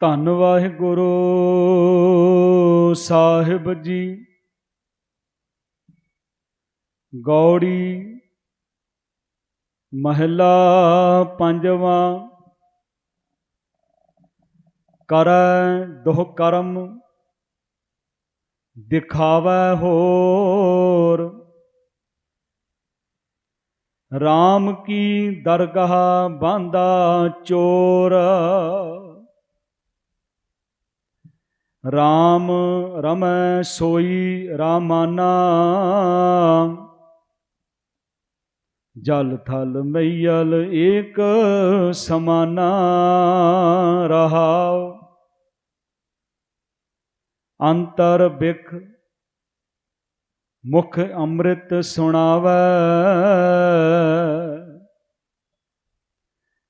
ਧੰਨ ਵਾਹਿਗੁਰੂ ਸਾਹਿਬ ਜੀ। ਗੌੜੀ ਮਹਿਲਾ ਪੰਜਵਾਂ। ਕਰੈ ਦੁਹ ਕਰਮ, ਦਿਖਾਵੈ ਹੋਰ। RAM ਕੀ ਦਰਗਾਹ ਬਾਂਦਾ ਚੋਰ। RAM ਰਮੈ ਸੋਈ ਰਾਮਾਨਾ। ਜਲ ਥਲ ਮਈਲ ਏਕ ਸਮਾਨਾ ਰਹਾਉ। ਅੰਤਰ ਬਿਖ ਮੁਖ ਅੰਮ੍ਰਿਤ ਸੁਣਾਵੈ।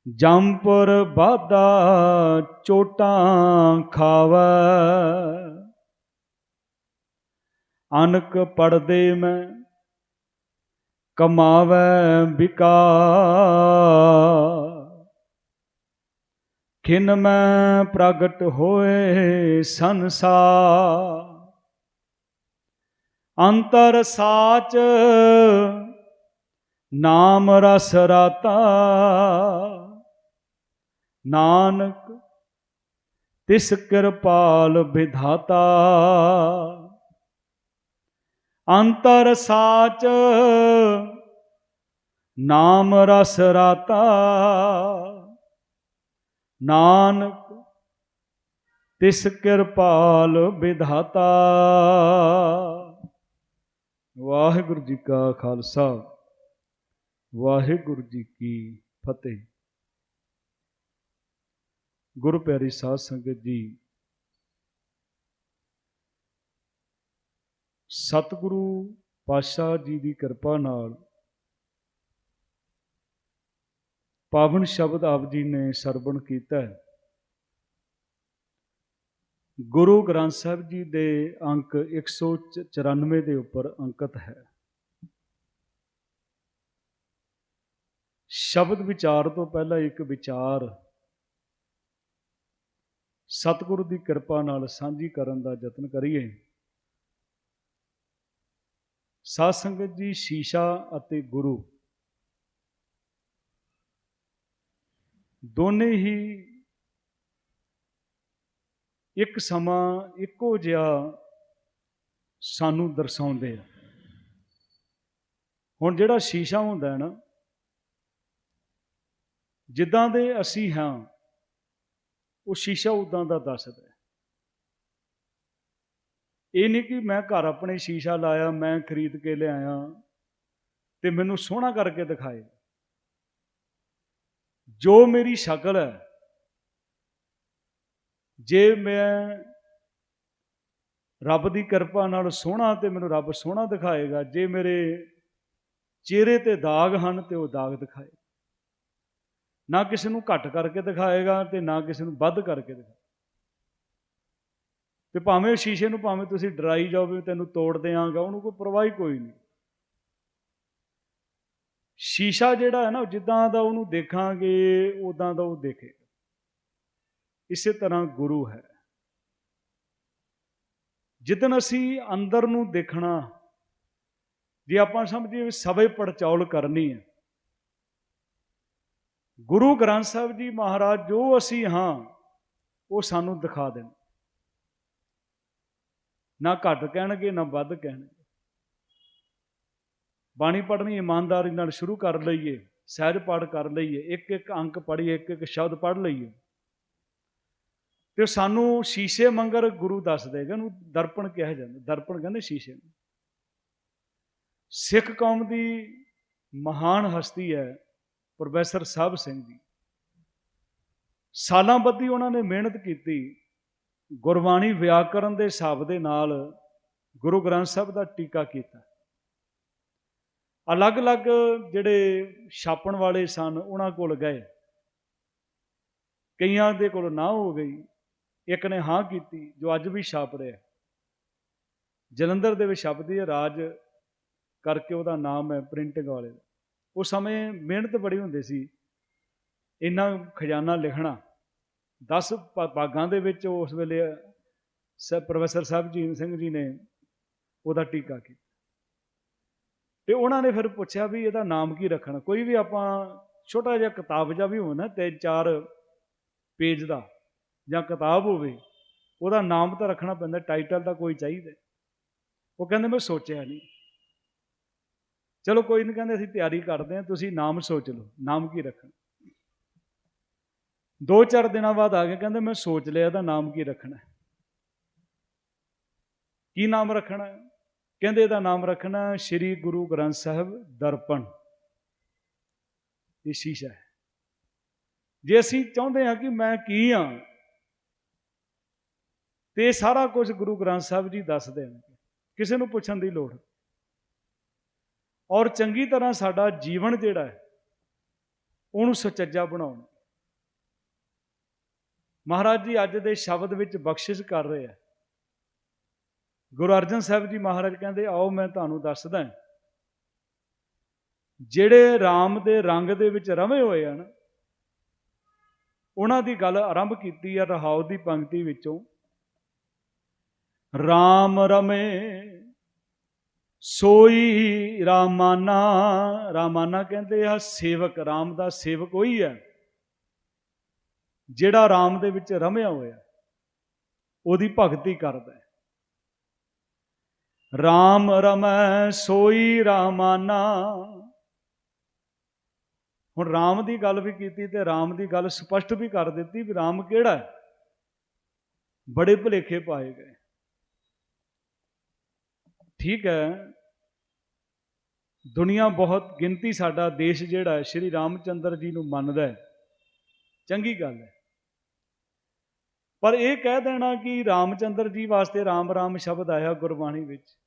ਜੰਪੁਰ ਬਾਦਾ ਚੋਟਾਂ ਖਾਵੈ। ਅਨਕ ਪੜਦੇ ਮੈਂ, ਕਮਾਵੈ ਬਿਕਾ ਖਿਨ ਮੈਂ ਪ੍ਰਗਟ ਹੋਏ ਸੰਸਾਰ। ਅੰਤਰ ਸਾਚ ਨਾਮ ਰਸ ਰਾਤਾ। ਨਾਨਕ, ਤਿਸ ਕਿਰਪਾਲ ਵਿਧਾਤਾ। ਅੰਤਰ ਸਾਚ ਨਾਮ ਰਸ ਰਾਤਾ। ਨਾਨਕ, ਤਿਸ ਕਿਰਪਾਲ ਵਿਧਾਤਾ। ਵਾਹਿਗੁਰੂ ਜੀ ਕਾ ਖਾਲਸਾ, ਵਾਹਿਗੁਰੂ ਜੀ ਕੀ ਫਤਿਹ। ਗੁਰੂ ਪਿਆਰੀ ਸਾਧ ਸੰਗਤ ਜੀ, ਸਤਿਗੁਰੂ ਪਾਤਸ਼ਾਹ ਜੀ ਦੀ ਕਿਰਪਾ ਨਾਲ ਪਾਵਨ ਸ਼ਬਦ ਆਪ ਜੀ ਨੇ ਸਰਵਣ ਕੀਤਾ ਹੈ। ਗੁਰੂ ਗ੍ਰੰਥ ਸਾਹਿਬ ਜੀ ਦੇ ਅੰਕ 194 ਦੇ ਉੱਪਰ ਅੰਕਿਤ ਹੈ। ਸ਼ਬਦ ਵਿਚਾਰ ਤੋਂ ਪਹਿਲਾਂ ਇੱਕ ਵਿਚਾਰ ਸਤਿਗੁਰੂ ਦੀ ਕਿਰਪਾ ਨਾਲ ਸਾਂਝੀ ਕਰਨ ਦਾ ਯਤਨ ਕਰੀਏ। ਸਾਧ ਸੰਗਤ ਜੀ, ਸ਼ੀਸ਼ਾ ਅਤੇ ਗੁਰੂ। ਦੋਨੇ ਹੀ ਇੱਕ ਸਮਾਂ, ਇੱਕੋ ਜਿਹਾ ਸਾਨੂੰ ਦਰਸਾਉਂਦੇ ਆ। ਹੁਣ ਜਿਹੜਾ ਸ਼ੀਸ਼ਾ ਹੁੰਦਾ ਹੈ ਨਾ, ਜਿੱਦਾਂ ਦੇ ਅਸੀਂ ਹਾਂ ਉਹ ਸ਼ੀਸ਼ਾ ਉਦਾਂ ਦਾ ਦੱਸਦਾ ਇਹ ਨਹੀਂ ਕਿ ਮੈਂ ਘਰ ਆਪਣੇ ਸ਼ੀਸ਼ਾ ਲਾਇਆ, ਮੈਂ ਖਰੀਦ ਕੇ ਲਿਆਇਆ ਤੇ ਮੈਨੂੰ ਸੋਹਣਾ ਕਰਕੇ ਦਿਖਾਏ ਜੋ ਮੇਰੀ ਸ਼ਕਲ ਹੈ, ਜੇ ਮੈਂ ਰੱਬ ਦੀ ਕਿਰਪਾ ਨਾਲ ਸੋਹਣਾ ਤੇ ਮੈਨੂੰ ਰੱਬ ਸੋਹਣਾ ਦਿਖਾਏਗਾ, ਜੇ ਮੇਰੇ ਚਿਹਰੇ ਤੇ ਦਾਗ ਹਨ ਤੇ ਉਹ ਦਾਗ ਦਿਖਾਏ ਨਾ ਕਿਸੇ ਨੂੰ ਘੱਟ ਕਰਕੇ ਦਿਖਾਏਗਾ ਤੇ ਨਾ ਕਿਸੇ ਨੂੰ ਵੱਧ ਕਰਕੇ ਦਿਖਾਏ ਤੇ ਭਾਵੇਂ ਉਹ ਸ਼ੀਸ਼ੇ ਨੂੰ ਭਾਵੇਂ ਤੁਸੀਂ ਡਰਾਈ ਜਾਓ ਵੀ ਤੈਨੂੰ ਤੋੜ ਦੇਵਾਂਗਾ ਉਹਨੂੰ ਕੋਈ ਪਰਵਾਹ ਹੀ ਕੋਈ ਨਹੀਂ। ਸ਼ੀਸ਼ਾ ਜਿਹੜਾ ਹੈ ਨਾ, ਜਿੱਦਾਂ ਦਾ ਉਹਨੂੰ ਦੇਖਾਂਗੇ ਉਦਾਂ ਦਾ ਉਹ ਦੇਖੇਗਾ ਇਸੇ ਤਰ੍ਹਾਂ ਗੁਰੂ ਹੈ। ਜਿੱਦਨ ਅਸੀਂ ਅੰਦਰ ਨੂੰ ਦੇਖਣਾ, ਜੇ ਆਪਾਂ ਸਮਝੀਏ ਵੀ ਸਵੇ ਪੜਚੌਲ ਕਰਨੀ ਹੈ ਗੁਰੂ ਗ੍ਰੰਥ ਸਾਹਿਬ ਜੀ ਮਹਾਰਾਜ ਜੋ ਅਸੀਂ ਹਾਂ, ਉਹ ਸਾਨੂੰ ਦਿਖਾ ਦੇਣ। ਨਾ ਘੱਟ ਕਹਿਣਗੇ, ਨਾ ਵੱਧ ਕਹਿਣਗੇ। ਬਾਣੀ ਪੜ੍ਹਨੀ ਇਮਾਨਦਾਰੀ ਨਾਲ ਸ਼ੁਰੂ ਕਰ ਲਈਏ, ਸਹਿਜ ਪਾਠ ਕਰ ਲਈਏ ਇੱਕ ਇੱਕ ਅੰਕ ਪੜ੍ਹੀਏ ਇੱਕ ਇੱਕ ਸ਼ਬਦ ਪੜ੍ਹ ਲਈਏ। ਤੇ ਸਾਨੂੰ ਸ਼ੀਸ਼ੇ ਮੰਗਰ ਗੁਰੂ ਦੱਸ ਦੇਗਾ ਨੂੰ ਦਰਪਣ ਕਿਹਾ ਜਾਂਦਾ, ਦਰਪਣ ਕਹਿੰਦੇ ਸ਼ੀਸ਼ੇ ਨੂੰ। ਸਿੱਖ ਕੌਮ ਦੀ ਮਹਾਨ ਹਸਤੀ ਹੈ। ਪ੍ਰੋਫੈਸਰ ਸਾਹਿਬ ਸਿੰਘ ਜੀ। ਸਾਲਾਂ ਬੱਧੀ ਉਹਨਾਂ ਨੇ ਮਿਹਨਤ ਕੀਤੀ। ਗੁਰਬਾਣੀ ਵਿਆਕਰਨ ਦੇ ਹਿਸਾਬ ਦੇ ਨਾਲ ਗੁਰੂ ਗ੍ਰੰਥ ਸਾਹਿਬ ਦਾ ਟੀਕਾ ਕੀਤਾ। ਅਲੱਗ-ਅਲੱਗ ਜਿਹੜੇ ਛਾਪਣ ਵਾਲੇ ਸਨ, ਉਹਨਾਂ ਕੋਲ ਗਏ। ਕਈਆਂ ਦੇ ਕੋਲ ਨਾ ਹੋ ਗਈ। ਇੱਕ ਨੇ ਹਾਂ ਕੀਤੀ, ਜੋ ਅੱਜ ਵੀ ਛਾਪ ਰਿਹਾ। ਜਲੰਧਰ ਦੇ ਵਿੱਚ ਛਪਦੀ ਹੈ ਰਾਜ, ਕਰਕੇ ਉਹਦਾ ਨਾਮ ਹੈ ਪ੍ਰਿੰਟਿੰਗ ਵਾਲੇ ਦਾ। ਉਸ ਸਮੇਂ ਮਿਹਨਤ ਬੜੀ ਹੁੰਦੀ ਸੀ। ਇੰਨਾ ਖਜ਼ਾਨਾ ਲਿਖਣਾ 10 ਭਾਗਾਂ ਦੇ ਵਿੱਚ ਉਸ ਵੇਲੇ ਸ, ਪ੍ਰੋਫੈਸਰ ਸਾਹਿਬਜੀਤ ਸਿੰਘ ਜੀ ਨੇ ਉਹਦਾ ਟੀਕਾ ਕੀਤਾ। ਤੇ ਉਹਨਾਂ ਨੇ ਫਿਰ ਪੁੱਛਿਆ ਵੀ ਇਹਦਾ ਨਾਮ ਕੀ ਰੱਖਣਾ? ਕੋਈ ਵੀ ਆਪਾਂ ਛੋਟਾ ਜਿਹਾ ਕਿਤਾਬ ਜਿਹਾ ਵੀ ਹੋਵੇ ਨਾ, ਤਿੰਨ ਚਾਰ ਪੇਜ ਦਾ ਜਾਂ ਕਿਤਾਬ ਹੋਵੇ, ਉਹਦਾ ਨਾਮ ਤਾਂ ਰੱਖਣਾ ਪੈਂਦਾ, ਟਾਈਟਲ ਤਾਂ ਕੋਈ ਚਾਹੀਦਾ। ਉਹ ਕਹਿੰਦੇ ਮੈਂ ਸੋਚਿਆ ਨਹੀਂ ਚਲੋ ਕੋਈ ਨਹੀਂ ਕਹਿੰਦੇ ਅਸੀਂ ਤਿਆਰੀ ਕਰਦੇ ਹਾਂ, ਤੁਸੀਂ ਨਾਮ ਸੋਚ ਲਓ, ਨਾਮ ਕੀ ਰੱਖਣਾ? ਦੋ ਚਾਰ ਦਿਨਾਂ ਬਾਅਦ ਆ ਕੇ ਕਹਿੰਦੇ ਮੈਂ ਸੋਚ ਲਿਆ ਇਹਦਾ ਨਾਮ ਕੀ ਰੱਖਣਾ ਕੀ ਨਾਮ ਰੱਖਣਾ ਕਹਿੰਦੇ ਇਹਦਾ ਨਾਮ ਰੱਖਣਾ ਸ੍ਰੀ ਗੁਰੂ ਗ੍ਰੰਥ ਸਾਹਿਬ ਦਰਪਣ। ਇਹ ਸ਼ੀਸ਼ਾ ਹੈ। ਜੇ ਅਸੀਂ ਚਾਹੁੰਦੇ ਹਾਂ ਕਿ ਮੈਂ ਕੀ ਹਾਂ, ਤੇ ਸਾਰਾ ਕੁਝ ਗੁਰੂ ਗ੍ਰੰਥ ਸਾਹਿਬ ਜੀ ਦੱਸ ਦੇਣਗੇ। ਕਿਸੇ ਨੂੰ ਪੁੱਛਣ ਦੀ ਲੋੜ ਔਰ ਚੰਗੀ ਤਰ੍ਹਾਂ ਸਾਡਾ ਜੀਵਨ ਜਿਹੜਾ ਹੈ, ਉਹਨੂੰ ਸੁਚੱਜਾ ਬਣਾਉਣ। ਮਹਾਰਾਜ ਜੀ ਅੱਜ ਦੇ ਸ਼ਬਦ ਵਿੱਚ ਬਖਸ਼ਿਸ਼ ਕਰ ਰਹੇ ਆ। ਗੁਰੂ ਅਰਜਨ ਸਾਹਿਬ ਜੀ ਮਹਾਰਾਜ ਕਹਿੰਦੇ, ਆਓ, ਮੈਂ ਤੁਹਾਨੂੰ ਦੱਸਦਾ ਜਿਹੜੇ RAM ਦੇ ਰੰਗ ਦੇ ਵਿੱਚ ਰਵੇ ਹੋਏ ਹਨ, ਉਹਨਾਂ ਦੀ ਗੱਲ ਆਰੰਭ ਕੀਤੀ ਹੈ ਰਹਾਉ ਦੀ ਪੰਕਤੀ ਵਿੱਚੋਂ। RAM ਰਮੇ ਸੋਈ ਰਾਮਾਨਾ ਰਾਮਾਨਾ ਕਹਿੰਦੇ ਆ, ਸੇਵਕ, ਰਾਮ ਦਾ ਸੇਵਕ ਉਹੀ ਹੈ। ਜਿਹੜਾ ਰਾਮ ਦੇ ਵਿੱਚ ਰਮਿਆ ਹੋਇਆ, ਉਹਦੀ ਭਗਤੀ ਕਰਦਾ ਹੈ। RAM ਰਮੈ ਸੋਈ ਰਾਮਾਨਾ। ਹੁਣ ਰਾਮ ਦੀ ਗੱਲ ਵੀ ਕੀਤੀ ਤੇ ਰਾਮ ਦੀ ਗੱਲ ਸਪਸ਼ਟ ਵੀ ਕਰ ਦਿੱਤੀ ਵੀ ਰਾਮ ਕਿਹੜਾ ਹੈ? ਬੜੇ ਭੁਲੇਖੇ ਪਾਏ ਗਏ। ਠੀਕ ਹੈ। ਦੁਨੀਆ ਬਹੁਤ ਗਿਣਤੀ ਸਾਡਾ ਦੇਸ਼ ਜਿਹੜਾ ਹੈ, ਸ਼੍ਰੀ ਰਾਮਚੰਦਰ ਜੀ ਨੂੰ ਮੰਨਦਾ ਹੈ। ਚੰਗੀ ਗੱਲ ਹੈ। ਪਰ ਇਹ ਕਹਿ ਦੇਣਾ ਕਿ ਰਾਮਚੰਦਰ ਜੀ ਵਾਸਤੇ ਰਾਮ ਰਾਮ ਸ਼ਬਦ ਆਇਆ ਗੁਰਬਾਣੀ ਵਿੱਚ।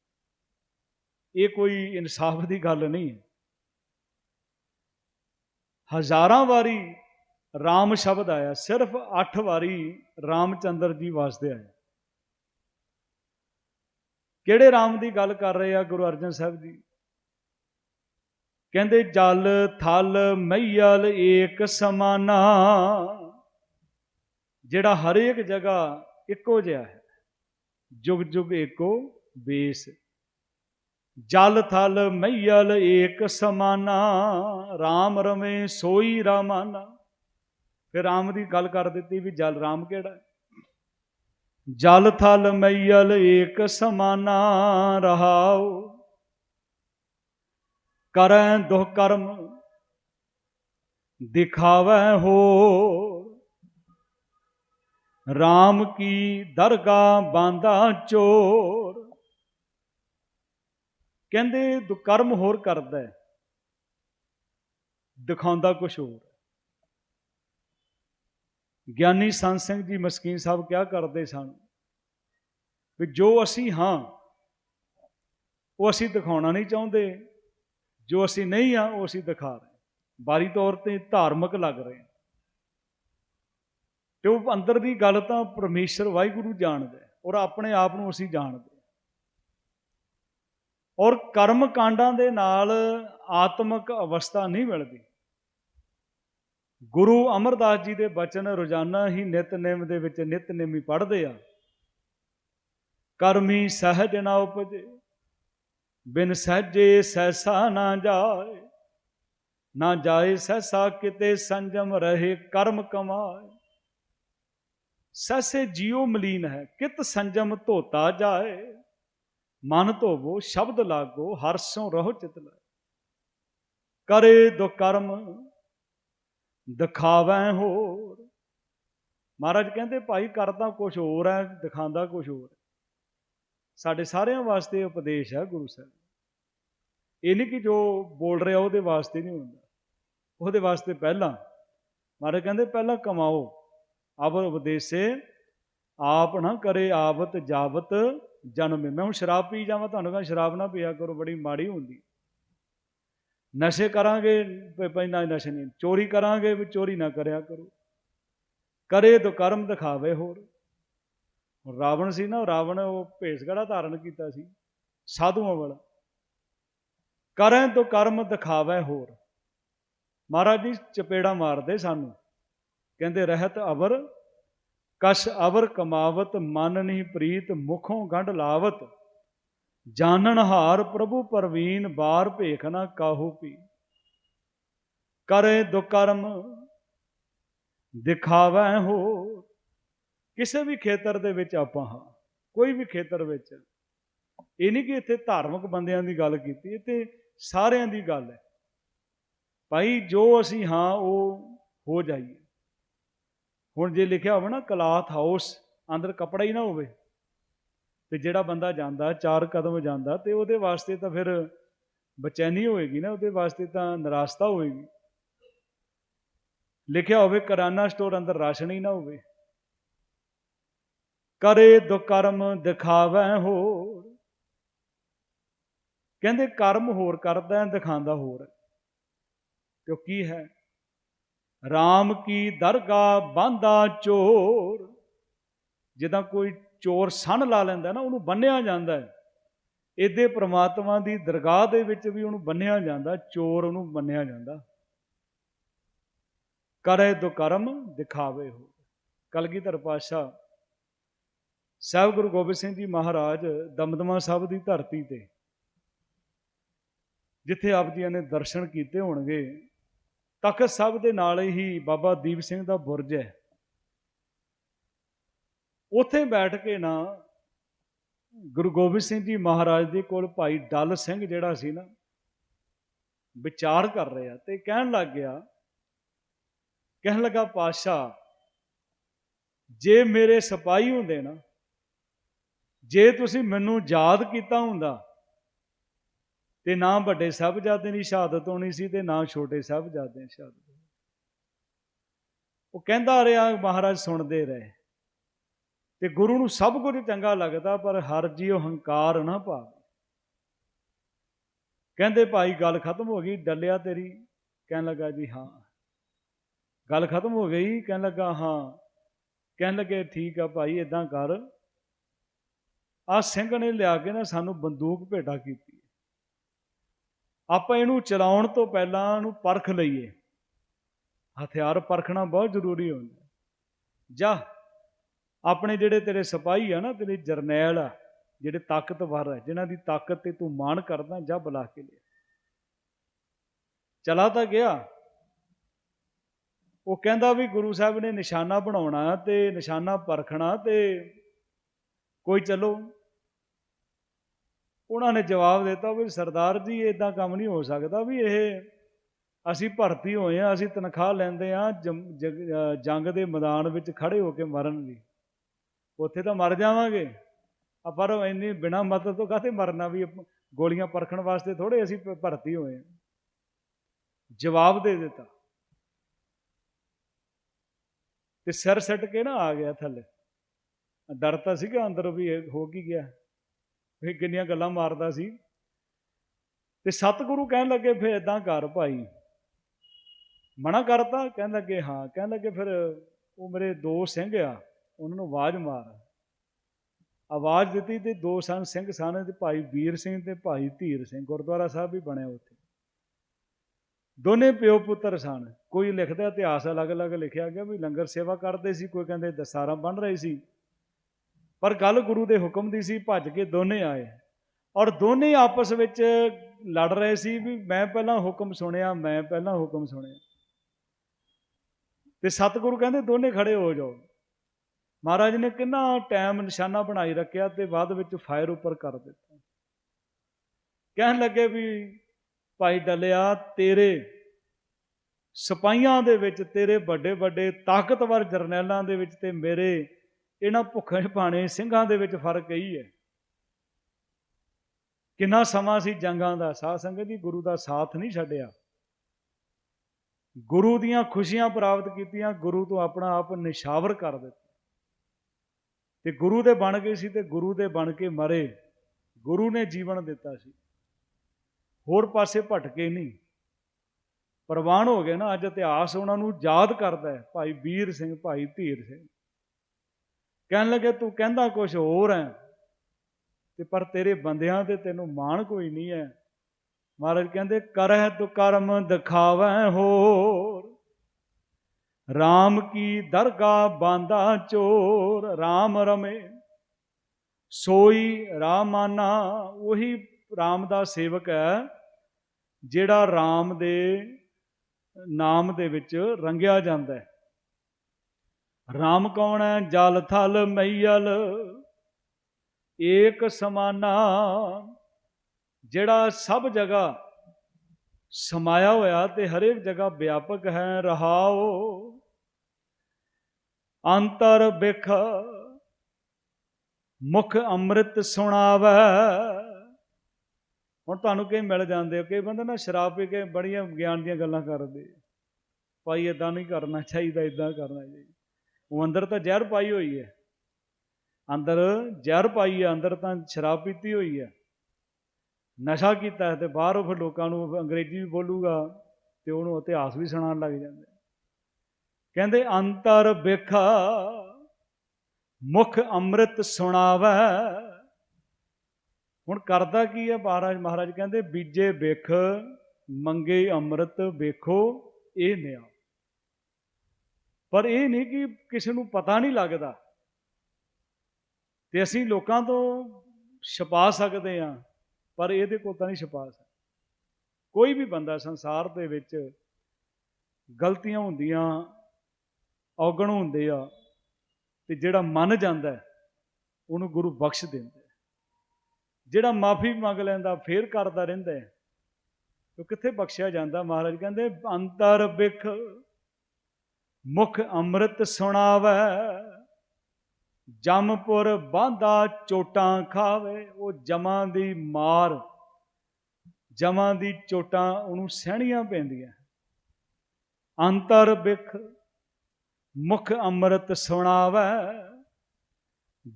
ਇਹ ਕੋਈ ਇਨਸਾਫ ਦੀ ਗੱਲ ਨਹੀਂ ਹੈ। ਹਜ਼ਾਰਾਂ ਵਾਰੀ ਰਾਮ ਸ਼ਬਦ ਆਇਆ, ਸਿਰਫ 8 ਵਾਰੀ ਰਾਮਚੰਦਰ ਜੀ ਵਾਸਤੇ ਆਇਆ। ਕਿਹੜੇ ਰਾਮ ਦੀ ਗੱਲ ਕਰ ਰਹੇ ਆ ਗੁਰੂ ਅਰਜਨ ਸਾਹਿਬ ਜੀ? ਕਹਿੰਦੇ, ਜਲ ਥਲ ਮਈਲ ਏਕ ਸਮਾਨਾ। ਜਿਹੜਾ ਹਰੇਕ ਜਗ੍ਹਾ ਇੱਕੋ ਜਿਹਾ ਹੈ। ਜੁਗ ਜੁਗ ਏਕੋ ਬੇਸ। ਜਲ ਥਲ ਮਈਲ ਏਕ ਸਮਾਨਾ। RAM ਰਵੇਂ ਸੋਈ ਰਾਮਾਨਾ। ਫਿਰ ਰਾਮ ਦੀ ਗੱਲ ਕਰ ਦਿੱਤੀ ਵੀ ਜਲ ਰਾਮ ਕਿਹੜਾ ਹੈ? ਜਲ ਥਲ ਮਈਲ ਏਕ ਸਮਾਨਾ ਰਹਾਉ। ਕਰੈ ਦੁਖ ਕਰਮ, ਦਿਖਾਵੈ ਹੋ। RAM ਕੀ ਦਰਗਾਹ ਬਾਂਦਾ ਚੋਰ। ਕਹਿੰਦੇ ਦੁਕਰਮ ਹੋਰ ਕਰਦਾ ਦਿਖਾਉਂਦਾ ਕੁਝ ਹੋਰ। ਗਿਆਨੀ ਸੰਤ ਸਿੰਘ ਜੀ ਮਸਕੀਨ ਸਾਹਿਬ ਕਿਆ ਕਰਦੇ ਸਨ? ਵੀ ਜੋ ਅਸੀਂ ਹਾਂ, ਉਹ ਅਸੀਂ ਦਿਖਾਉਣਾ ਨਹੀਂ ਚਾਹੁੰਦੇ। ਜੋ ਅਸੀਂ ਨਹੀਂ ਆ ਉਹ ਅਸੀਂ ਦਿਖਾ ਰਹੇ ਬਾਰੀ ਤੌਰ ਤੇ ਧਾਰਮਿਕ ਲੱਗ ਰਹੇ ਹਾਂ। ਤੇ ਉਹ ਅੰਦਰ ਦੀ ਗੱਲ ਤਾਂ ਪਰਮੇਸ਼ਰ ਵਾਹਿਗੁਰੂ ਜਾਣਦਾ ਔਰ ਆਪਣੇ ਆਪ ਨੂੰ ਅਸੀਂ ਜਾਣਦੇ ਔਰ ਕਰਮ ਕਾਂਡਾਂ ਦੇ ਨਾਲ ਆਤਮਿਕ ਅਵਸਥਾ ਨਹੀਂ ਮਿਲਦੀ। ਗੁਰੂ ਅਮਰਦਾਸ ਜੀ ਦੇ ਬਚਨ ਰੋਜ਼ਾਨਾ ਹੀ ਨਿਤਨੇਮ ਦੇ ਵਿੱਚ ਨਿਤਨੇਮੀ ਪੜ੍ਹਦੇ ਆ। ਕਰਮੀ ਸਹਿਜ ਨਾ ਉਪਜੇ, ਬਿਨ ਸਹਜੇ ਸੈਸਾ ਨਾ ਜਾਏ ਨਾ ਜਾਏ ਸੈਸਾ ਕਿਤੇ ਸੰਜਮ ਰਹੇ ਕਰਮ ਕਮਾਏ। ਸੈਸੇ ਜਿਉ ਮਲੀਨ ਹੈ, ਕਿਤ ਸੰਜਮ ਧੋਤਾ ਜਾਏ। ਮਨ ਧੋਵੋ, ਸ਼ਬਦ ਲਾਗੋ ਹਰਸੋਂ ਰਹੋ ਚਿਤ ਲੈ। ਕਰੇ ਦੋ ਕਰਮ ਦਿਖਾਵੈ ਹੋਰ। ਮਹਾਰਾਜ ਕਹਿੰਦੇ, ਭਾਈ, ਕਰਦਾ ਕੁਝ ਹੋਰ ਹੈ, ਦਿਖਾਉਂਦਾ ਕੁਝ ਹੋਰ ਹੈ। ਸਾਡੇ ਸਾਰਿਆਂ ਵਾਸਤੇ ਉਪਦੇਸ਼ ਹੈ ਗੁਰੂ ਸਾਹਿਬ। ਇਹ ਨਹੀਂ ਕਿ ਜੋ ਬੋਲ ਰਿਹਾ ਉਹਦੇ ਵਾਸਤੇ ਨਹੀਂ ਹੁੰਦਾ। ਉਹਦੇ ਵਾਸਤੇ ਪਹਿਲਾਂ, ਮਹਾਰਾਜ ਕਹਿੰਦੇ, ਪਹਿਲਾਂ ਕਮਾਓ। ਅਵਰ ਉਪਦੇਸੇ, ਆਪ ਨਾ ਕਰੇ ਆਵਤ ਜਾਵਤ ਜਨਮ। ਮੈਂ ਹੁਣ ਸ਼ਰਾਬ ਪੀ ਜਾਵਾਂ, ਤੁਹਾਨੂੰ ਕਹਿੰਦਾ ਸ਼ਰਾਬ ਨਾ ਪੀਆ ਕਰੋ, ਬੜੀ ਮਾੜੀ ਹੁੰਦੀ। ਨਸ਼ੇ ਕਰਾਂਗੇ ਪੈਂਦਾ ਨਸ਼ੇ ਨਹੀਂ। ਚੋਰੀ ਕਰਾਂਗੇ, ਵੀ ਚੋਰੀ ਨਾ ਕਰਿਆ ਕਰੋ। ਕਰੇ ਤਾਂ ਕਰਮ ਦਿਖਾਵੇ ਹੋਰ। ਰਾਵਣ ਸੀ ਨਾ, ਰਾਵਣ ਉਹ ਭੇਸਗੜਾ ਧਾਰਨ ਕੀਤਾ ਸੀ, ਸਾਧੂਆਂ ਵਾਲਾ। ਕਰੇ ਤਾਂ ਕਰਮ ਦਿਖਾਵੇ ਹੋਰ। ਮਹਾਰਾਜ ਜੀ ਚਪੇੜਾ ਮਾਰਦੇ ਸਾਨੂੰ। ਕਹਿੰਦੇ, ਰਹਿਤ ਅਵਰ ਕਸ਼ ਅਵਰ ਕਮਾਵਤ, ਮਨ ਨਹੀਂ ਪ੍ਰੀਤ, ਮੁਖੋਂ ਗੰਢ ਲਾਵਤ। ਜਾਣਨ ਪ੍ਰਭੂ ਪਰਵੀਨ ਬਾਰ ਭੇਖ ਨਾ ਕਾਹੂ ਪੀ। ਕਰੇ ਦੁਕਰਮ, ਦਿਖਾਵੈ ਹੋ। ਕਿਸੇ ਵੀ ਖੇਤਰ ਦੇ ਵਿੱਚ ਆਪਾਂ ਹਾਂ, ਕੋਈ ਵੀ ਖੇਤਰ ਵਿੱਚ। ਇਹ ਨਹੀਂ ਕਿ ਇੱਥੇ ਧਾਰਮਿਕ ਬੰਦਿਆਂ ਦੀ ਗੱਲ ਕੀਤੀ, ਇੱਥੇ ਸਾਰਿਆਂ ਦੀ ਗੱਲ ਹੈ। ਭਾਈ, ਜੋ ਅਸੀਂ ਹਾਂ, ਉਹ ਹੋ ਜਾਈਏ। ਹੁਣ ਜੇ ਲਿਖਿਆ ਹੋਵੇ ਨਾ, ਕਲਾਥ ਹਾਊਸ, ਅੰਦਰ ਕਪੜਾ ਹੀ ਨਾ ਹੋਵੇ। ਤੇ ਜਿਹੜਾ ਬੰਦਾ ਜਾਂਦਾ, ਚਾਰ ਕਦਮ ਜਾਂਦਾ ਤੇ ਉਹਦੇ ਵਾਸਤੇ ਤਾਂ ਫਿਰ ਬਚੈਨੀ ਹੋਏਗੀ ਨਾ, ਉਹਦੇ ਵਾਸਤੇ ਤਾਂ ਨਿਰਾਸ਼ਤਾ ਹੋਏਗੀ। ਲਿਖਿਆ ਹੋਵੇ ਕਰਾਨਾ ਸਟੋਰ ਅੰਦਰ ਰਾਸ਼ਨ ਹੀ ਨਾ ਹੋਵੇ। ਕਰੇ ਦੁਕਰਮ ਦਿਖਾਵੈ ਹੋਰ। ਕਹਿੰਦੇ ਕਰਮ ਹੋਰ ਕਰਦਾ ਹੈ ਦਿਖਾਉਂਦਾ ਹੋਰ। ਹੈ ਕੀ ਹੈ? RAM ਕੀ ਦਰਗਾਹ ਬਾਂਦਾ ਚੋਰ। ਜਿੱਦਾਂ ਕੋਈ ਚੋਰ ਸਨ ਲਾ ਲੈਂਦਾ ਨਾ, ਉਹਨੂੰ ਬੰਨਿਆ ਜਾਂਦਾ ਹੈ। ਇਹਦੇ ਪ੍ਰਮਾਤਮਾ ਦੀ ਦਰਗਾਹ ਦੇ ਵਿੱਚ ਵੀ ਉਹਨੂੰ ਬੰਨਿਆ ਜਾਂਦਾ, ਚੋਰ ਉਹਨੂੰ ਬੰਨਿਆ ਜਾਂਦਾ। ਕਰੇ ਦੋ ਕਰਮ ਦਿਖਾਵੇ ਹੋ। ਕਲਗੀਧਰ ਪਾਤਸ਼ਾਹ ਸਾਹਿਬ ਗੁਰੂ ਗੋਬਿੰਦ ਸਿੰਘ ਜੀ ਮਹਾਰਾਜ ਦਮਦਮਾ ਸਾਹਿਬ ਦੀ ਧਰਤੀ ਤੇ, ਜਿੱਥੇ ਆਪ ਜੀਆਂ ਨੇ ਦਰਸ਼ਨ ਕੀਤੇ ਹੋਣਗੇ, ਤਖਤ ਸਾਹਿਬ ਦੇ ਨਾਲ ਹੀ ਬਾਬਾ ਦੀਪ ਸਿੰਘ ਦਾ ਬੁਰਜ ਹੈ। ਉੱਥੇ ਬੈਠ ਕੇ ਨਾ ਗੁਰੂ ਗੋਬਿੰਦ ਸਿੰਘ ਜੀ ਮਹਾਰਾਜ ਦੇ ਕੋਲ ਭਾਈ ਡੱਲ ਸਿੰਘ ਜਿਹੜਾ ਸੀ ਨਾ, ਵਿਚਾਰ ਕਰ ਰਿਹਾ ਤੇ ਕਹਿਣ ਲੱਗ ਗਿਆ, ਕਹਿਣ ਲੱਗਾ ਪਾਸ਼ਾ ਜੇ ਮੇਰੇ ਸਿਪਾਹੀ ਹੁੰਦੇ ਨਾ, ਜੇ ਤੁਸੀਂ ਮੈਨੂੰ ਯਾਦ ਕੀਤਾ ਹੁੰਦਾ, ਤੇ ਨਾ ਵੱਡੇ ਸਾਹਿਬਜ਼ਾਦੇ ਦੀ ਸ਼ਹਾਦਤ ਹੋਣੀ ਸੀ ਤੇ ਨਾ ਛੋਟੇ ਸਾਹਿਬਜ਼ਾਦੇ ਦੀ ਸ਼ਹਾਦਤ ਉਹ ਕਹਿੰਦਾ ਰਿਹਾ, ਮਹਾਰਾਜ ਸੁਣਦੇ ਰਹੇ। ਤੇ ਗੁਰੂ ਨੂੰ ਸਭ ਕੁਝ ਚੰਗਾ ਲੱਗਦਾ, ਪਰ ਹਰ ਜੀਉ ਹੰਕਾਰ ਨਾ ਪਾਵੇ। ਕਹਿੰਦੇ, ਭਾਈ, ਗੱਲ ਖਤਮ ਹੋ ਗਈ, ਡੱਲਿਆ ਤੇਰੀ। ਕਹਿਣ ਲੱਗਾ ਜੀ, ਹਾਂ। ਗੱਲ ਖਤਮ ਹੋ ਗਈ? ਕਹਿਣ ਲੱਗਾ, ਹਾਂ। ਕਹਿਣ ਲੱਗੇ, ਠੀਕ ਆ ਭਾਈ ਇਦਾਂ ਕਰ। ਆ ਸਿੰਘ ਨੇ ਲਿਆ ਕੇ ਨਾ ਸਾਨੂੰ ਬੰਦੂਕ ਭੇਟਾ ਕੀਤੀ। ਆਪਾਂ ਇਹਨੂੰ ਚਲਾਉਣ ਤੋਂ ਪਹਿਲਾਂ ਇਹਨੂੰ ਪਰਖ ਲਈਏ। ਹਥਿਆਰ ਪਰਖਣਾ ਬਹੁਤ ਜ਼ਰੂਰੀ ਹੁੰਦਾ। ਜਾ ਆਪਣੇ ਜਿਹੜੇ ਤੇਰੇ ਸਿਪਾਹੀ ਆ ਨਾ, ਤੇਰੇ ਜਰਨੈਲ ਆ, ਜਿਹੜੇ ਤਾਕਤਵਰ ਆ, ਜਿਨ੍ਹਾਂ ਦੀ ਤਾਕਤ ਤੇ ਤੂੰ ਮਾਣ ਕਰਦਾ, ਜਾਂ ਬੁਲਾ ਕੇ ਲਿਆ। ਚਲਾ ਤਾਂ ਗਿਆ। ਉਹ ਕਹਿੰਦਾ ਵੀ ਗੁਰੂ ਸਾਹਿਬ ਨੇ ਨਿਸ਼ਾਨਾ ਬਣਾਉਣਾ ਤੇ ਨਿਸ਼ਾਨਾ ਪਰਖਣਾ ਤੇ ਕੋਈ ਚਲੋ। ਉਹਨਾਂ ਨੇ ਜਵਾਬ ਦਿੱਤਾ ਵੀ ਸਰਦਾਰ ਜੀ ਇਦਾਂ ਕੰਮ ਨਹੀਂ ਹੋ ਸਕਦਾ ਵੀ ਇਹ ਅਸੀਂ ਭਰਤੀ ਹੋਏ ਆ, ਅਸੀਂ ਤਨਖਾਹ ਲੈਂਦੇ ਆ, ਜੰਗ ਦੇ ਮੈਦਾਨ ਵਿੱਚ ਖੜੇ ਹੋ ਕੇ ਮਰਨ ਦੀ ਉੱਥੇ ਤਾਂ ਮਰ ਜਾਵਾਂਗੇ। ਆ ਪਰ ਇੰਨੀ ਬਿਨਾ ਮਦਦ ਤੋਂ ਕਾਹਤੇ ਮਰਨਾ ਵੀ ਗੋਲੀਆਂ ਪਰਖਣ ਵਾਸਤੇ ਥੋੜੇ ਅਸੀਂ ਭਰਤੀ ਹੋਏ ਆ ਜਵਾਬ ਦੇ ਦਿੱਤਾ। ਤੇ ਸਿਰ ਸੱਟ ਕੇ ਨਾ ਆ ਗਿਆ ਥੱਲੇ। ਡਰ ਤਾਂ ਸੀਗਾ ਅੰਦਰ ਵੀ ਹੋ ਕੀ ਗਿਆ। ਇਹ ਕਿੰਨੀਆਂ ਗੱਲਾਂ ਮਾਰਦਾ ਸੀ। ਤੇ ਸਤਿਗੁਰੂ ਕਹਿਣ ਲੱਗੇ, ਫਿਰ ਇਦਾਂ ਕਰ ਭਾਈ। ਮਨਾ ਕਰਤਾ, ਕਹਿਣ ਲੱਗੇ, ਹਾਂ। ਕਹਿਣ ਲੱਗੇ, ਫਿਰ ਉਹ ਮੇਰੇ ਦੋ ਸਿੰਘ ਆ। ਉਹਨਾਂ ਨੂੰ ਆਵਾਜ਼ ਮਾਰ। ਆਵਾਜ਼ ਦਿੱਤੀ ਤੇ ਦੋ ਸਨ ਸਿੰਘ ਸਨ ਤੇ ਭਾਈ ਵੀਰ ਸਿੰਘ ਤੇ ਭਾਈ ਧੀਰ ਸਿੰਘ, ਗੁਰਦੁਆਰਾ ਸਾਹਿਬ ਵੀ ਬਣਿਆ ਉੱਥੇ। ਦੋਨੇ ਪਿਓ ਪੁੱਤਰ ਸਨ। ਕੋਈ ਲਿਖਦਾ ਇਤਿਹਾਸ ਅਲੱਗ-ਅਲੱਗ ਲਿਖਿਆ ਗਿਆ ਵੀ ਲੰਗਰ ਸੇਵਾ ਕਰਦੇ ਸੀ, ਕੋਈ ਕਹਿੰਦੇ ਦਸਾਰਾਂ ਬਣ ਰਹੇ ਸੀ। ਪਰ ਗੱਲ ਗੁਰੂ ਦੇ ਹੁਕਮ ਦੀ ਸੀ, ਭੱਜ ਕੇ ਦੋਨੇ ਆਏ। ਔਰ ਦੋਨੇ ਆਪਸ ਵਿੱਚ ਲੜ ਰਹੇ ਸੀ ਵੀ ਮੈਂ ਪਹਿਲਾਂ ਹੁਕਮ ਸੁਣਿਆ, ਮੈਂ ਪਹਿਲਾਂ ਹੁਕਮ ਸੁਣਿਆ। ਤੇ ਸਤਿਗੁਰੂ ਕਹਿੰਦੇ ਦੋਨੇ ਖੜੇ ਹੋ ਜਾਓ। ਮਹਾਰਾਜ ਨੇ ਕਿੰਨਾ ਟਾਈਮ ਨਿਸ਼ਾਨਾ ਬਣਾਈ ਰੱਖਿਆ ਤੇ ਬਾਅਦ ਵਿੱਚ ਫਾਇਰ ਉੱਪਰ ਕਰ ਦਿੱਤਾ। ਕਹਿਣ ਲੱਗੇ ਵੀ ਭਾਈ ਡਲਿਆ, ਤੇਰੇ ਸਿਪਾਹੀਆਂ ਦੇ ਵਿੱਚ, ਤੇਰੇ ਵੱਡੇ ਵੱਡੇ ਤਾਕਤਵਰ ਜਰਨੈਲਾਂ ਦੇ ਵਿੱਚ ਤੇ ਮੇਰੇ ਇਹਨਾਂ ਭੁੱਖੇ ਪਾਣੇ ਸਿੰਘਾਂ ਦੇ ਵਿੱਚ ਫ਼ਰਕ ਇਹੀ ਹੈ। ਕਿੰਨਾ ਸਮਾਂ ਸੀ ਜੰਗਾਂ ਦਾ, ਸਾਧ ਸੰਗਤ ਜੀ, ਗੁਰੂ ਦਾ ਸਾਥ ਨਹੀਂ ਛੱਡਿਆ। ਗੁਰੂ ਦੀਆਂ ਖੁਸ਼ੀਆਂ ਪ੍ਰਾਪਤ ਕੀਤੀਆਂ, ਗੁਰੂ ਤੋਂ ਆਪਣਾ ਆਪ ਨਿਸ਼ਾਵਰ ਕਰ ਦਿੱਤਾ। ਤੇ ਗੁਰੂ ਦੇ ਬਣ ਗਏ ਸੀ ਤੇ ਗੁਰੂ ਦੇ ਬਣ ਕੇ ਮਰੇ। ਗੁਰੂ ਨੇ ਜੀਵਨ ਦਿੱਤਾ ਸੀ। ਹੋਰ ਪਾਸੇ ਭਟਕੇ ਨਹੀਂ। ਪ੍ਰਵਾਨ ਹੋ ਗਏ ਨਾ, ਅੱਜ ਇਤਿਹਾਸ ਉਹਨਾਂ ਨੂੰ ਯਾਦ ਕਰਦਾ ਹੈ, ਭਾਈ ਵੀਰ ਸਿੰਘ, ਭਾਈ ਧੀਰ ਸਿੰਘ। ਕਹਿਣ ਲੱਗੇ, ਤੂੰ ਕਹਿੰਦਾ ਕੁਝ ਹੋਰ ਹੈ। ਤੇ ਪਰ ਤੇਰੇ ਬੰਦਿਆਂ ਤੇ ਤੈਨੂੰ ਮਾਣ ਕੋਈ ਨਹੀਂ ਹੈ। ਮਹਾਰਾਜ ਕਹਿੰਦੇ, ਕਰਹਿ ਤੂੰ ਕਰਮ ਦਿਖਾਵੈ ਹੋਰ। RAM ਕੀ ਦਰਗਾ ਬਾਂਦਾ ਚੋਰ RAM ਰਮੇ। ਸੋਈ ਰਾਮਾਨਾ, ਉਹੀ RAM ਦਾ ਸੇਵਕ ਹੈ, ਜਿਹੜਾ RAM ਦੇ ਨਾਮ ਦੇ ਵਿੱਚ ਰੰਗਿਆ ਜਾਂਦਾ ਹੈ। ਰਾਮ ਕੌਣ ਹੈ? ਜਲ ਥਲ ਮਈਲ ਏਕ ਸਮਾਨਾ, ਜਿਹੜਾ ਸਭ ਜਗ੍ਹਾ ਸਮਾਇਆ ਹੋਇਆ ਤੇ ਹਰੇਕ ਜਗ੍ਹਾ ਵਿਆਪਕ ਹੈ ਰਹਾਓ ਅੰਤਰ ਬਿਖ ਮੁਖ ਅੰਮ੍ਰਿਤ ਸੁਣਾਵੇ। ਹੁਣ ਤੁਹਾਨੂੰ ਕਈ ਮਿਲ ਜਾਂਦੇ ਹੋ? ਕਈ ਬੰਦੇ ਨਾ ਸ਼ਰਾਬ ਪੀ ਕੇ ਬੜੀਆਂ ਗਿਆਨ ਦੀਆਂ ਗੱਲਾਂ ਕਰਦੇ ਭਾਈ ਇਦਾਂ ਨਹੀਂ ਕਰਨਾ ਚਾਹੀਦਾ ਇਦਾਂ ਕਰਨਾ ਚਾਹੀਦਾ। ਉਹ ਅੰਦਰ ਤਾਂ ਜ਼ਹਿਰ ਪਾਈ ਹੋਈ ਹੈ। ਅੰਦਰ ਜ਼ਹਿਰ ਪਾਈ ਹੈ, ਅੰਦਰ ਤਾਂ ਸ਼ਰਾਬ ਪੀਤੀ ਹੋਈ ਹੈ। ਨਸ਼ਾ ਕੀਤਾ ਹੈ ਤੇ ਬਾਹਰੋਂ ਫਿਰ ਲੋਕਾਂ ਨੂੰ ਅੰਗਰੇਜ਼ੀ ਵੀ ਬੋਲੂਗਾ ਤੇ ਉਹਨੂੰ ਇਤਿਹਾਸ ਵੀ ਸੁਣਾਉਣ ਲੱਗ ਜਾਂਦੇ। ਕਹਿੰਦੇ, ਅੰਤਰ ਬਿਖ ਮੁਖ ਅੰਮ੍ਰਿਤ ਸੁਣਾਵੇ। ਹੁਣ ਕਰਦਾ ਕੀ ਹੈ ਮਹਾਰਾਜ? ਮਹਾਰਾਜ ਕਹਿੰਦੇ, ਬੀਜੇ ਬਿਖ, ਮੰਗੇ ਅੰਮ੍ਰਿਤ ਵੇਖੋ, ਇਹ ਨਿਆ। ਪਰ ਇਹ ਨਹੀਂ ਕਿ ਕਿਸੇ ਨੂੰ ਪਤਾ ਨਹੀਂ ਲੱਗਦਾ। ਤੇ ਅਸੀਂ ਲੋਕਾਂ ਤੋਂ ਛਪਾ ਸਕਦੇ ਹਾਂ। ਪਰ ਇਹਦੇ ਕੋਲ ਤਾਂ ਨਹੀਂ ਛਪਾ ਸਕਦੇ। ਕੋਈ ਵੀ ਬੰਦਾ ਸੰਸਾਰ ਦੇ ਵਿੱਚ ਗਲਤੀਆਂ ਹੁੰਦੀਆਂ, ਔਗਣ ਹੁੰਦੇ ਆ, ਤੇ ਜਿਹੜਾ ਮੰਨ ਜਾਂਦਾ ਉਹਨੂੰ ਗੁਰੂ ਬਖਸ਼ ਦਿੰਦਾ ਜਿਹੜਾ ਮਾਫੀ ਮੰਗ ਲੈਂਦਾ, ਫੇਰ ਕਰਦਾ ਰਹਿੰਦਾ ਉਹ ਕਿੱਥੇ ਬਖਸ਼ਿਆ ਜਾਂਦਾ? ਮਹਾਰਾਜ ਕਹਿੰਦੇ, ਅੰਤਰ ਬਿਖ ਮੁਖ ਅੰਮ੍ਰਿਤ ਸੁਣਾਵੇ। ਜਮਪੁਰ ਬਾਂਦਾ ਚੋਟਾਂ ਖਾਵੇ, ਉਹ ਜਮਾਂ ਦੀ ਮਾਰ। ਜਮਾਂ ਦੀ ਚੋਟਾਂ ਉਹਨੂੰ ਸਹਿਣੀਆਂ ਪੈਂਦੀਆਂ। ਅੰਤਰ ਬਿਖ ਮੁਖ ਅੰਮ੍ਰਿਤ ਸੁਣਾਵੇ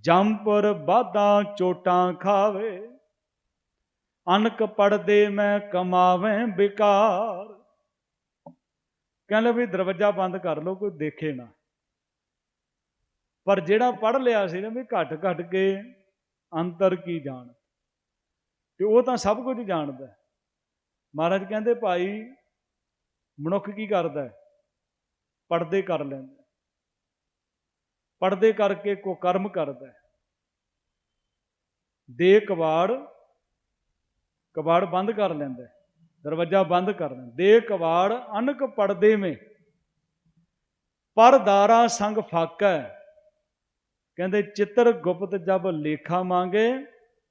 ਜੰਪੁਰ ਬਾਦਾ ਚੋਟਾਂ ਖਾਵੇ। ਅਨਕ ਪੜਦੇ ਮੈਂ ਕਮਾਵੇਂ ਬਿਕਾਰ। ਕਹਿੰਦੇ ਵੀ ਦਰਵਾਜ਼ਾ ਬੰਦ ਕਰ ਲੋ ਕੋਈ ਦੇਖੇ ਨਾ। ਪਰ ਜਿਹੜਾ ਪੜ੍ਹ ਲਿਆ ਸੀ ਨਾ ਵੀ ਘਟ ਘਟ ਕੇ ਅੰਤਰ ਕੀ ਜਾਣ, ਤੇ ਉਹ ਤਾਂ ਸਭ ਕੁਝ ਜਾਣਦਾ ਮਹਾਰਾਜ ਕਹਿੰਦੇ, ਭਾਈ, ਮਨੁੱਖ ਕੀ ਕਰਦਾ ਹੈ? ਕਰ ਲੈਂਦਾ ਹੈ। ਕਰਕੇ ਕੋ ਕਰਮ ਕਰਦਾ ਦੇ ਕਵਾੜ ਕਵਾੜ ਬੰਦ ਕਰ ਲੈਂਦਾ ਦਰਵਾਜ਼ਾ ਬੰਦ ਕਰ ਲੈਂਦਾ ਦੇ ਕਵਾੜ ਅਨਕ ਪੜਦੇ ਮੇ। ਪਰਦਾਰਾ ਸੰਗ ਫਾਕੈ ਕਹਿੰਦੇ, ਚਿੱਤਰ ਗੁਪਤ ਜਬ ਲੇਖਾ ਮੰਗੇ,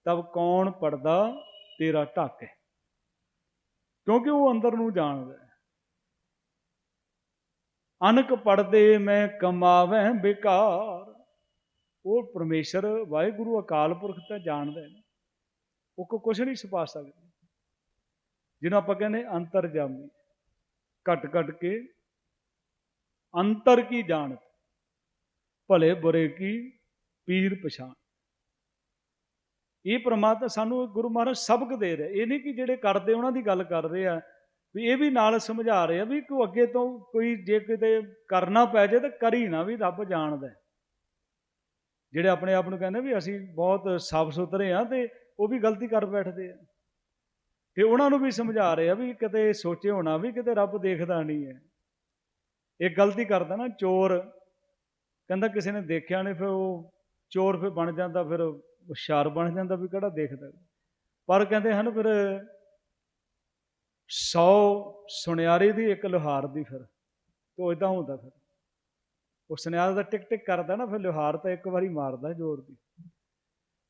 ਤਬ ਕੌਣ ਪੜਦਾ ਤੇਰਾ ਢਾਕੇ? ਕਿਉਂਕਿ ਉਹ ਅੰਦਰ ਨੂੰ ਜਾਣਦਾ ਹੈ। ਅਨਕ ਪੜਦੇ ਮੈਂ ਕਮਾਵੇਂ ਬੇਕਾਰ। ਉਹ ਪਰਮੇਸ਼ਰ ਵਾਹਿਗੁਰੂ ਅਕਾਲ ਪੁਰਖ ਤਾਂ ਜਾਣਦਾ ਹੈ। ਉਹ ਕੋ ਕੁਛ ਨਹੀਂ ਛਪਾ ਸਕਦੇ। ਜਿਹਨੂੰ ਆਪਾਂ ਕਹਿੰਦੇ ਅੰਤਰਜਾਮੀ। ਘਟ ਘਟ ਕੇ ਅੰਤਰ ਕੀ ਜਾਣਤ? ਭਲੇ ਬੁਰੇ ਕੀ ਪੀਰ ਪਛਾਣ। ਇਹ ਪ੍ਰਮਾਤਮਾ ਸਾਨੂੰ ਗੁਰੂ ਮਹਾਰਾਜ ਸਬਕ ਦੇ ਰਿਹਾ। ਇਹ ਨਹੀਂ ਕਿ ਜਿਹੜੇ ਕਰਦੇ ਉਹਨਾਂ ਦੀ ਗੱਲ ਕਰ ਰਹੇ ਆ, ਵੀ ਇਹ ਵੀ ਨਾਲ ਸਮਝਾ ਰਹੇ ਆ ਵੀ ਕੋ ਅੱਗੇ ਤੋਂ ਕੋਈ ਜੇ ਕਿਤੇ ਕਰਨਾ ਪੈ ਜਾਏ ਤਾਂ ਕਰੀ ਨਾ ਵੀ ਰੱਬ ਜਾਣਦਾ। ਜਿਹੜੇ ਆਪਣੇ ਆਪ ਨੂੰ ਕਹਿੰਦੇ ਵੀ ਅਸੀਂ ਬਹੁਤ ਸਾਫ਼ ਸੁਥਰੇ ਆ ਤੇ ਉਹ ਵੀ ਗਲਤੀ ਕਰ ਬੈਠਦੇ ਆ। ਤੇ ਉਹਨਾਂ ਨੂੰ ਵੀ ਸਮਝਾ ਰਹੇ ਆ ਵੀ ਕਿਤੇ ਸੋਚੇ ਹੋਣਾ ਵੀ ਕਿਤੇ ਰੱਬ ਦੇਖਦਾ ਨਹੀਂ ਹੈ। ਇਹ ਗਲਤੀ ਕਰਦਾ ਨਾ ਚੋਰ। ਕਹਿੰਦਾ ਕਿਸੇ ਨੇ ਦੇਖਿਆ ਨਹੀਂ ਫਿਰ ਉਹ ਚੋਰ ਫਿਰ ਬਣ ਜਾਂਦਾ ਫਿਰ ਹੁਸ਼ਿਆਰ ਬਣ ਜਾਂਦਾ ਵੀ ਕਿਹੜਾ ਦੇਖਦਾ। ਪਰ ਕਹਿੰਦੇ ਹਨ ਫਿਰ 100 ਸੁਨਿਆਰੇ ਦੀ ਇੱਕ ਲੋਹਾਰ ਦੀ ਫਿਰ ਤੋ ਇਦਾਂ ਹੁੰਦਾ ਫਿਰ। ਉਹ ਸੁਨਿਆਰ ਦਾ ਟਿਕ ਟਿਕ ਕਰਦਾ ਨਾ ਫਿਰ ਲੋਹਾਰ ਤਾਂ ਇੱਕ ਵਾਰੀ ਮਾਰਦਾ ਜ਼ੋਰ ਦੀ।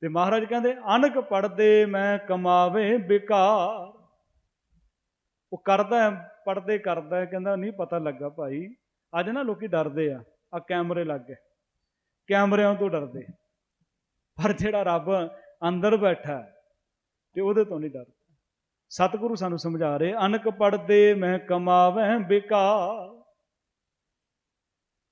ਤੇ ਮਹਾਰਾਜ ਕਹਿੰਦੇ ਅਨਕ ਪੜਦੇ ਮੈਂ ਕਮਾਵੇ ਬਿਕਾਰ। ਉਹ ਕਰਦਾ ਹੈ, ਪੜਦੇ ਕਰਦਾ ਕਹਿੰਦਾ ਨਹੀਂ ਪਤਾ ਲੱਗਾ ਭਾਈ ਅੱਜ ਨਾ ਲੋਕੀ ਡਰਦੇ ਆ ਆ ਕੈਮਰੇ ਲੱਗ ਗਏ। ਕੈਮਰਿਆਂ ਤੋਂ ਡਰਦੇ। ਪਰ ਜਿਹੜਾ ਰੱਬ ਅੰਦਰ ਬੈਠਾ ਤੇ ਉਹਦੇ ਤੋਂ ਨਹੀਂ ਡਰਦਾ। ਸਤਿਗੁਰੂ ਸਾਨੂੰ ਸਮਝਾ ਰਹੇ, ਅਨਕ ਪੜਦੇ ਮੈਂ ਕਮਾਵੇਂ ਬਿਕਾਰ।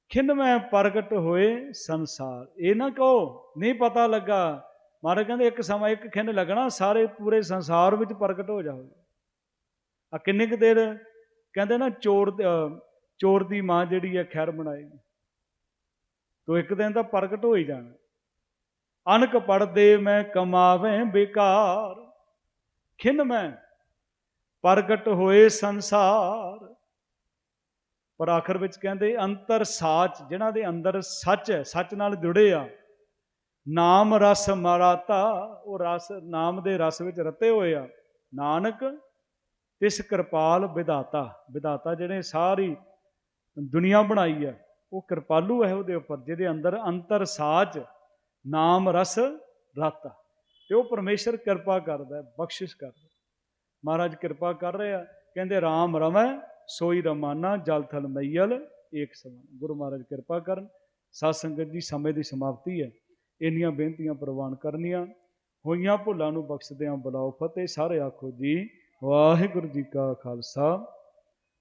ਖਿੰਨ ਮੈਂ ਪ੍ਰਗਟ ਹੋਏ ਸੰਸਾਰ। ਇਹ ਨਾ ਕਹੋ, ਨਹੀਂ ਪਤਾ ਲੱਗਾ। ਮਹਾਰਾਜ ਕਹਿੰਦੇ, ਇੱਕ ਸਮਾਂ ਇੱਕ ਖਿੰਨ ਲੱਗਣਾ, ਸਾਰੇ ਪੂਰੇ ਸੰਸਾਰ ਵਿੱਚ ਪ੍ਰਗਟ ਹੋ ਜਾਓਗੇ। ਆ ਕਿੰਨੇ ਕੁ ਦੇਰ ਕਹਿੰਦੇ ਨਾ, ਚੋਰ ਚੋਰ ਦੀ ਮਾਂ ਜਿਹੜੀ ਹੈ ਖੈਰ ਬਣਾਏਗੀ। ਤੋ ਇੱਕ ਦਿਨ ਤਾਂ ਪ੍ਰਗਟ ਹੋ ਹੀ ਜਾਣਾ ਅਨਕ ਪੜਦੇ ਮੈਂ ਕਮਾਵੇਂ ਬੇਕਾਰ। ਖਿਨ ਮੈਂ, ਪ੍ਰਗਟ ਹੋਏ ਸੰਸਾਰ। ਪਰ ਆਖਰ ਵਿੱਚ ਕਹਿੰਦੇ, ਅੰਤਰ ਸਾਚ, ਜਿਨ੍ਹਾਂ ਦੇ ਅੰਦਰ ਸੱਚ ਹੈ, ਸੱਚ ਨਾਲ ਜੁੜੇ ਆ, ਨਾਮ ਰਸ ਮਰਾਤਾ, ਉਹ ਰਸ, ਨਾਮ ਦੇ ਰਸ ਵਿੱਚ ਰਤੇ ਹੋਏ ਆ। ਨਾਨਕ, ਤਿਸ ਕਿਰਪਾਲ ਵਿਦਾਤਾ ਵਿਦਾਤਾ ਜਿਹੜੇ ਸਾਰੀ ਦੁਨੀਆ ਬਣਾਈ ਹੈ ਉਹ ਕਿਰਪਾਲੂ ਹੈ ਉਹਦੇ ਉੱਪਰ, ਜਿਹਦੇ ਅੰਦਰ ਅੰਤਰ ਸਾਚ ਨਾਮ, ਰਸ, ਰਤ। ਤੇ ਉਹ ਪਰਮੇਸ਼ਰ ਕਿਰਪਾ ਕਰਦਾ ਹੈ, ਬਖਸ਼ਿਸ਼ ਕਰਦਾ ਮਹਾਰਾਜ ਕਿਰਪਾ ਕਰ ਰਹੇ ਆ, ਕਹਿੰਦੇ RAM ਰਮੈ, ਸੋਈ ਰਮਾਨਾ, ਜਲ ਥਲ ਮਈਲ ਏਕ ਸਮਾਨ। ਗੁਰੂ ਮਹਾਰਾਜ ਕਿਰਪਾ ਕਰਨ, ਸਾਧ ਸੰਗਤ ਜੀ, ਸਮੇਂ ਦੀ ਸਮਾਪਤੀ ਹੈ। ਇੰਨੀਆਂ ਬੇਨਤੀਆਂ ਪ੍ਰਵਾਨ ਕਰਨੀਆਂ, ਹੋਈਆਂ ਭੁੱਲਾਂ ਨੂੰ ਬਖਸ਼ਦਿਆਂ ਬੁਲਾਓ ਫਤਿਹ। ਸਾਰੇ ਆਖੋ ਜੀ, ਵਾਹਿਗੁਰੂ ਜੀ ਕਾ ਖਾਲਸਾ।